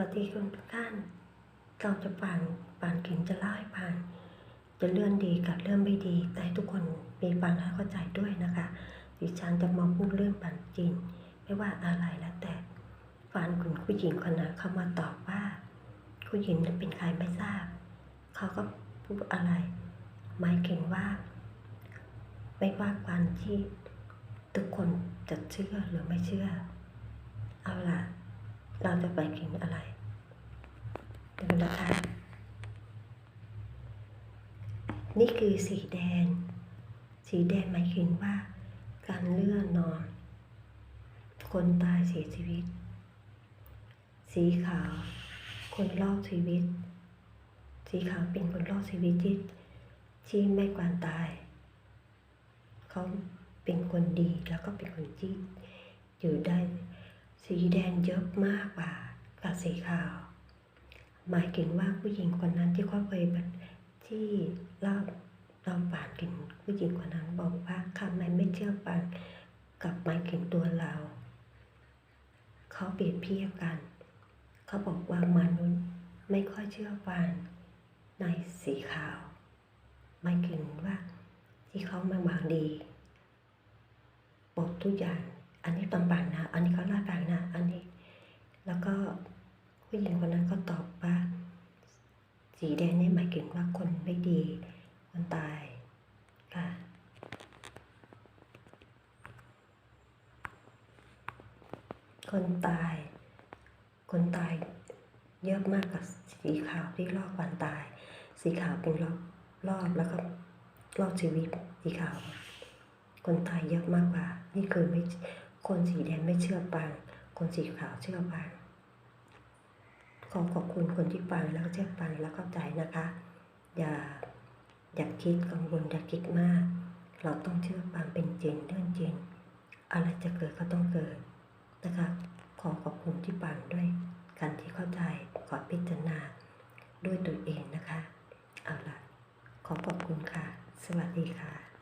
วัสดีคุณทุกท่าน เราจะป่านป่านขิงจะเล่าให้ฟังจะเลื่อนดีกับเรื่องไม่ดี แต่ทุกคนมีฟังและเข้าใจด้วยนะคะ ดิฉันจะมาพูดเรื่องป่านจริง ไม่ว่าอะไรแล้วแต่ฝันคุณผู้หญิงคนนั้นเข้ามาตอบว่าผู้หญิงนั้นเป็นใครไม่ทราบ เขาก็พูดอะไร หมายถึงว่า ไม่ว่าความที่ทุกคนจะเชื่อหรือไม่เชื่อ เอาล่ะ เราจะไปกินอะไรดูนะคะ นี่คือสีแดง สีแดงหมายถึงว่า การเลื่อนนอน คนตายเสียชีวิต สีขาว คนรอดชีวิต สีขาวเป็นคนรอดชีวิตที่ที่ไม่กวนตาย เขาเป็นคนดีแล้วก็เป็นคนที่อยู่ได้ สีแดงเยอะมากกว่ากับสีขาว หมายถึงว่าผู้หญิงคนนั้นที่เขาเคยที่เล่าเราปานถึงผู้หญิงคนนั้นบอกว่าทำไมไม่เชื่อฟังกับหมายถึงตัวเรา เขาเปรียบเทียบกัน เขาบอกว่ามนุษย์ไม่ค่อยเชื่อฟังในสีขาวหมายถึงว่าที่เขามาหวังดีบอกทุกอย่าง อันนี้ตำบังนะ อันนี้เขาลาดบังนะ อันนี้ แล้วก็ผู้หญิงคนนั้นก็ตอบว่า สีแดงนี่หมายถึงว่าคนไม่ดี คนตายค่ะคนตาย คนตายเยอะมากกับสีขาวที่รอบวันตาย สีขาวเป็นรอบรอบแล้วก็รอบชีวิตสีขาว คนตายเยอะมากกว่า นี่คือไม่ คนสีแดงไม่เชื่อฟัง คนสีขาวเชื่อฟัง ขอขอบคุณคนที่ฟังแล้วเชื่อฟังแล้วเข้าใจนะคะ อย่าอย่าคิดกังวลอย่าคิดมาก เราต้องเชื่อฟังเป็นจริงเรื่องจริง อะไรจะเกิดก็ต้องเกิดนะคะ ขอขอบคุณที่ฟังด้วยกันที่เข้าใจขอพิจารณาด้วยตัวเองนะคะ เอาละขอขอบคุณค่ะ สวัสดีค่ะ